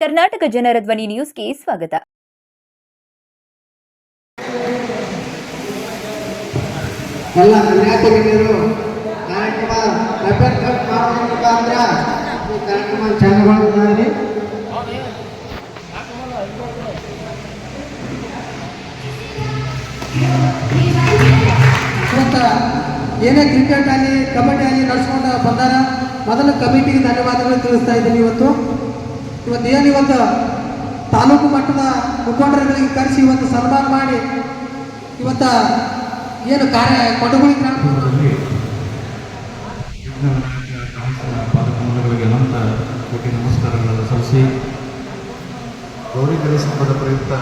ಕರ್ನಾಟಕ ಜನರ ಧ್ವನಿ ನ್ಯೂಸ್ಗೆ ಸ್ವಾಗತ. ಎಲ್ಲ ಕಾರ್ಯಕ್ರಮ ಇವತ್ತು ಏನೇ ಕ್ರಿಕೆಟ್ ಆಗಲಿ ಕಬಡ್ಡಿ ಆಗಲಿ ನಡ್ಸ್ಕೊಂಡು ಬಂದಾರ ಮೊದಲು ಕಮಿಟಿಗೆ ಧನ್ಯವಾದಗಳು ತಿಳಿಸ್ತಾ ಇದ್ದೀನಿ ಇವತ್ತು. ಇವತ್ತು ಏನು ಇವತ್ತು ತಾಲೂಕು ಮಟ್ಟದ ಮುಖಂಡರುಗಳಿಗೆ ಕರೆಸಿ ಇವತ್ತು ಸನ್ಮಾನ ಮಾಡಿ ಇವತ್ತು ಏನು ಕಾರ್ಯ ಕೊಡಗುಳಿ ಗ್ರಾಮ ಕೋಟಿ ನಮಸ್ಕಾರಗಳನ್ನು ಸಲ್ಲಿಸಿ ಗೌರಿ ಗಣೇಶ ಪ್ರಯುಕ್ತ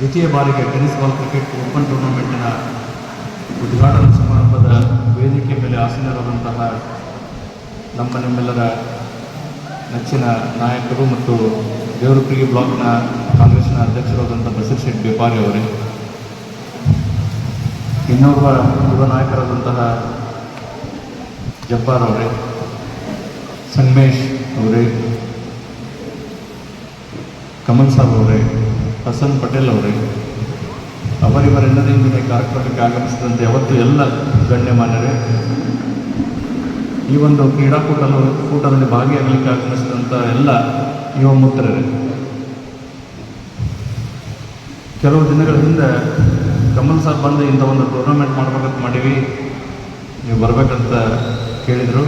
ದ್ವಿತೀಯ ಬಾರಿಗೆ ಟೆನಿಸ್ ಬಾಲ್ ಕ್ರಿಕೆಟ್ ಓಪನ್ ಟೂರ್ನಮೆಂಟ್ನ ಉದ್ಘಾಟನಾ ಸಮಾರಂಭದ ವೇದಿಕೆ ಮೇಲೆ ಆಸೀನರಾದಂತಹ ನಮ್ಮ ನಿಮ್ಮೆಲ್ಲರ ನೆಚ್ಚಿನ ನಾಯಕರು ಮತ್ತು ದೇವರಪುರಿಗೆ ಬ್ಲಾಕ್ನ ಕಾಂಗ್ರೆಸ್ನ ಅಧ್ಯಕ್ಷರಾದಂಥ ಬಸರ್ ಶೆಟ್ಟಿ ವ್ಯಾಪಾರಿ ಅವರೇ. ಇನ್ನೊಬ್ಬ ಯುವ ನಾಯಕರಾದಂತಹ ಜಬ್ಬಾರ್ ಅವರೇ ಸಂಗಮೇಶ್ ಅವರೇ, ಕಮಲ್ ಸಾಬ್ ಅವರೇ ಹಸನ್ ಪಟೇಲ್ ಅವರೇ ಅವರಿವರೆಲ್ಲರಿಂದ ಕಾರ್ಯಕ್ರಮಕ್ಕೆ ಆಗಮಿಸಿದಂತೆ ಯಾವತ್ತು ಎಲ್ಲ ಗಣ್ಯಮಾನ್ಯರೇ ಈ ಒಂದು ಕ್ರೀಡಾಕೂಟ ಕೂಟದಲ್ಲಿ ಭಾಗಿಯಾಗಲಿಕ್ಕೆ ಆಗಮಿಸಿದಂಥ ಎಲ್ಲ ಯುವ ಮಿತ್ರರೇ ಕೆಲವು ದಿನಗಳ ಹಿಂದೆ ಕಮಲ್ ಸರ್ ಬಂದು ಇಂಥ ಒಂದು ಟೂರ್ನಮೆಂಟ್ ಮಾಡ್ಬೇಕಂತ ಮಾಡೀವಿ. ನೀವು ಬರಬೇಕಂತ ಕೇಳಿದರು.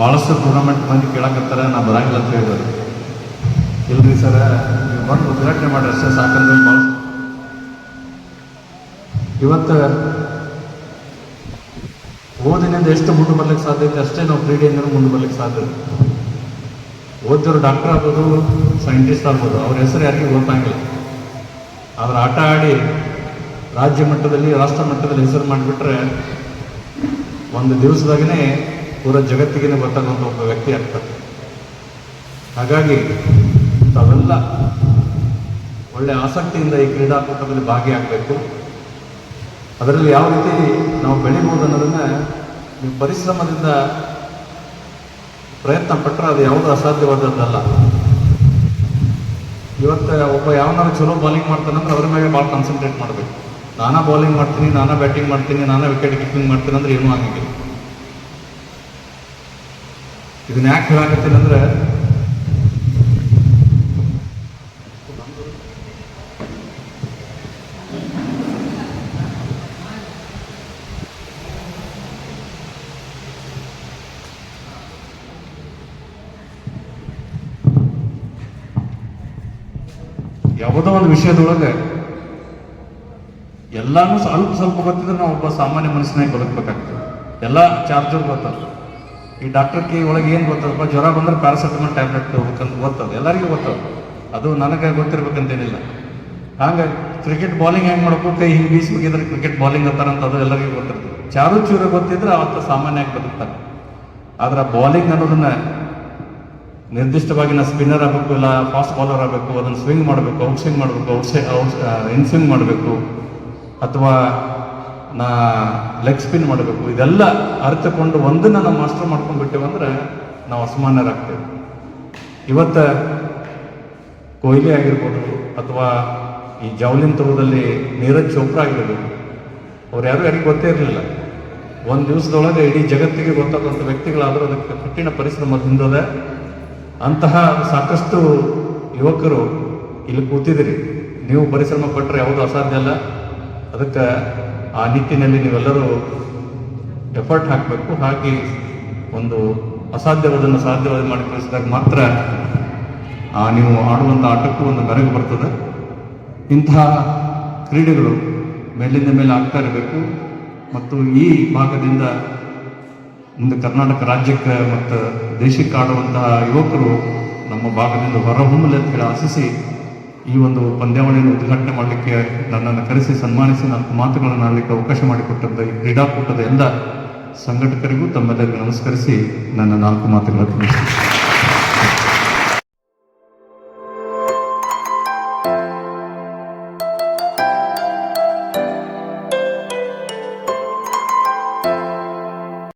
ಭಾಳಷ್ಟು ಟೂರ್ನಮೆಂಟ್ ಮಂದಿ ಕೇಳಕತ್ತಾರೆ, ನಾ ಬರಂಗಿಲ್ಲ ಅಂತ ಹೇಳಿದ್ರು. ಇಲ್ರಿ ಸರ, ನೀವು ಬಂದು ಉದ್ಘಾಟನೆ ಮಾಡಿ ಅಷ್ಟೇ ಸಾಕಂದ್ರೆ ಭಾಳ. ಇವತ್ತು ಓದಿನಿಂದ ಎಷ್ಟು ಮುಂದೆ ಬರ್ಲಿಕ್ಕೆ ಸಾಧ್ಯ ಐತೆ ಅಷ್ಟೇ ನಾವು ಕ್ರೀಡೆಯಿಂದ ಮುಂದೆ ಬರ್ಲಿಕ್ಕೆ ಸಾಧ್ಯ ಓದಿದ್ರು ಡಾಕ್ಟರ್ ಆಗ್ಬೋದು ಸೈಂಟಿಸ್ಟ್ ಆಗ್ಬೋದು, ಅವ್ರ ಹೆಸರು ಯಾರಿಗೂ ಗೊತ್ತಾಗಿಲ್ಲ ಅವ್ರ ಆಟ ಆಡಿ ರಾಜ್ಯ ಮಟ್ಟದಲ್ಲಿ, ರಾಷ್ಟ್ರ ಮಟ್ಟದಲ್ಲಿ ಹೆಸರು ಮಾಡಿಬಿಟ್ರೆ ಒಂದು ದಿವಸದಾಗೇ ಪೂರ ಜಗತ್ತಿಗೆ ಗೊತ್ತಾಗುವಂಥ ಒಬ್ಬ ವ್ಯಕ್ತಿ ಆಗ್ತಾರೆ ಹಾಗಾಗಿ ತಾವೆಲ್ಲ ಒಳ್ಳೆ ಆಸಕ್ತಿಯಿಂದ ಈ ಕ್ರೀಡಾಕೂಟದಲ್ಲಿ ಭಾಗಿಯಾಗಬೇಕು. ಅದರಲ್ಲಿ ಯಾವ ರೀತಿ ನಾವು ಬೆಳಿಬೋದು ಅನ್ನೋದನ್ನ ನೀವು ಪರಿಶ್ರಮದಿಂದ ಪ್ರಯತ್ನ ಪಟ್ಟರೆ ಅದು ಯಾವುದೂ ಅಸಾಧ್ಯವಾದದ್ದಲ್ಲ. ಇವತ್ತು ಒಬ್ಬ ಯಾವನಾರು ಚಲೋ ಬಾಲಿಂಗ್ ಮಾಡ್ತಾನಂದ್ರೆ ಅವ್ರ ಮೇಲೆ ಭಾಳ ಕಾನ್ಸಂಟ್ರೇಟ್ ಮಾಡಬೇಕು. ನಾನಾ ಬೌಲಿಂಗ್ ಮಾಡ್ತೀನಿ, ನಾನಾ ಬ್ಯಾಟಿಂಗ್ ಮಾಡ್ತೀನಿ, ನಾನಾ ವಿಕೆಟ್ ಕೀಪಿಂಗ್ ಮಾಡ್ತೀನಿ ಅಂದ್ರೆ ಏನೂ ಆಗಿಲ್ಲ ಇದನ್ನ ಯಾಕೆ ಹೇಳಾಕತ್ತೀನಿ ಅಂದ್ರೆ ಯಾವುದೋ ಒಂದು ವಿಷಯದೊಳಗೆ ಎಲ್ಲಾನು ಸ್ವಲ್ಪ ಸ್ವಲ್ಪ ಗೊತ್ತಿದ್ರೆ ನಾವು ಒಬ್ಬ ಸಾಮಾನ್ಯ ಮನುಷ್ಯನಾಗಿ ಬದುಕಬೇಕಾಗ್ತದೆ. ಎಲ್ಲ ಚಾರ್ಜರ್ ಗೊತ್ತಲ್ಲ. ಈ ಡಾಕ್ಟರ್ ಕೈ ಒಳಗೆ ಏನು ಗೊತ್ತದಪ್ಪ ಜ್ವರ ಬಂದ್ರೆ ಪ್ಯಾರಾಸೆಟಮಾಲ್ ಟ್ಯಾಬ್ಲೆಟ್ ಹೋಗ್ಬೇಕಂತ ಗೊತ್ತದ. ಎಲ್ಲರಿಗೂ ಗೊತ್ತದ. ಅದು ನನಗೆ ಗೊತ್ತಿರ್ಬೇಕಂತೇನಿಲ್ಲ. ಹಂಗೆ ಕ್ರಿಕೆಟ್ ಬಾಲಿಂಗ್ ಹೆಂಗೆ ಮಾಡ್ಬೇಕು? ಕೈ ಹಿಂಗೆ ಬೀಸಿ ಮುಗಿದ್ರೆ ಕ್ರಿಕೆಟ್ ಬಾಲಿಂಗ್ ಅಂತಾರಂತ ಅದು ಎಲ್ಲರಿಗೂ ಗೊತ್ತಿರ್ತದೆ. ಚಾರು ಚೂರು ಗೊತ್ತಿದ್ರೆ ಅವತ್ತ ಸಾಮಾನ್ಯವಾಗಿ ಬದುಕ್ತಾರೆ ಆದ್ರೆ ಬಾಲಿಂಗ್ ಅನ್ನೋದನ್ನ ನಿರ್ದಿಷ್ಟವಾಗಿ ನಾ ಸ್ಪಿನ್ನರ್ ಆಗಬೇಕು ಇಲ್ಲ ಫಾಸ್ಟ್ ಬಾಲರ್ ಆಗಬೇಕು, ಅದನ್ನು ಸ್ವಿಂಗ್ ಮಾಡಬೇಕು ಔಟ್ ಸ್ವಿಂಗ್ ಮಾಡಬೇಕು ಔಟ್ ಸೈ ಔಟ್ ಇನ್ ಸ್ವಿಂಗ್ ಮಾಡಬೇಕು, ಅಥವಾ ನಾ ಲೆಗ್ ಸ್ಪಿನ್ ಮಾಡಬೇಕು, ಇದೆಲ್ಲ ಅರ್ಥಕೊಂಡು ಒಂದನ್ನ ನಾವು ಮಾಸ್ಟರ್ ಮಾಡ್ಕೊಂಡು ಬಿಟ್ಟೇವಂದ್ರೆ ನಾವು ಅಸಮಾನ್ಯರಾಗ್ತೇವೆ ಇವತ್ತು ಕೊಹ್ಲಿ ಆಗಿರ್ಬೋದು ಅಥವಾ ಈ ಜಾವ್ಲಿನ್ ಥ್ರೋದಲ್ಲಿ ನೀರಜ್ ಚೋಪ್ರಾ ಆಗಿರ್ಬೋದು, ಅವ್ರು ಯಾರು ಯಾರಿಗೂ ಗೊತ್ತೇ ಇರಲಿಲ್ಲ. ಒಂದು ದಿವಸದೊಳಗೆ ಇಡೀ ಜಗತ್ತಿಗೆ ಗೊತ್ತಾಗುವಂಥ ವ್ಯಕ್ತಿಗಳಾದರೂ ಅದಕ್ಕೆ ಕಠಿಣ ಪರಿಶ್ರಮ ಹಿಂದದೆ ಅಂತಹ ಸಾಕಷ್ಟು ಯುವಕರು ಇಲ್ಲಿ ಕೂತಿದ್ದೀರಿ. ನೀವು ಪರಿಶ್ರಮ ಪಟ್ಟರೆ ಯಾವುದು ಅಸಾಧ್ಯ ಅಲ್ಲ. ಅದಕ್ಕೆ ಆ ನಿಟ್ಟಿನಲ್ಲಿ ನೀವೆಲ್ಲರೂ ಎಫರ್ಟ್ ಹಾಕಬೇಕು. ಹಾಗೆ ಒಂದು ಅಸಾಧ್ಯವಾದನ್ನು ಸಾಧ್ಯವಾದ ಮಾಡಿ ಕಳಿಸಿದಾಗ ಮಾತ್ರ, ಆ, ನೀವು ಆಡುವಂಥ ಆಟಕ್ಕೂ ಒಂದು ಮೆರಗು ಬರ್ತದೆ. ಇಂತಹ ಕ್ರೀಡೆಗಳು ಮೇಲಿಂದ ಮೇಲೆ ಆಗ್ತಾ ಇರಬೇಕು. ಮತ್ತು ಈ ಭಾಗದಿಂದ ಮುಂದೆ ಕರ್ನಾಟಕ ರಾಜ್ಯಕ್ಕೆ ಮತ್ತು ದೇಶಕ್ಕೆ ಆಡುವಂತಹ ಯುವಕರು ನಮ್ಮ ಭಾಗದಿಂದ ಹೊರಹೊಮ್ಮಲಿ ಅಂತ ಹೇಳಿ ಆಶಿಸಿ ಈ ಒಂದು ಪಂದ್ಯಾವಳಿಯನ್ನು ಉದ್ಘಾಟನೆ ಮಾಡಲಿಕ್ಕೆ ನನ್ನನ್ನು ಕರೆಸಿ, ಸನ್ಮಾನಿಸಿ, ನಾಲ್ಕು ಮಾತುಗಳನ್ನು ಆಡಲಿಕ್ಕೆ ಅವಕಾಶ ಮಾಡಿಕೊಟ್ಟಂಥ ಈ ಕ್ರೀಡಾಕೂಟದ ಎಲ್ಲ ಸಂಘಟಕರಿಗೂ ತಮ್ಮೆಲ್ಲರಿಗೂ ನಮಸ್ಕರಿಸಿ ನನ್ನ ನಾಲ್ಕು ಮಾತುಗಳನ್ನು ತಿಳಿಸ್ತೀನಿ.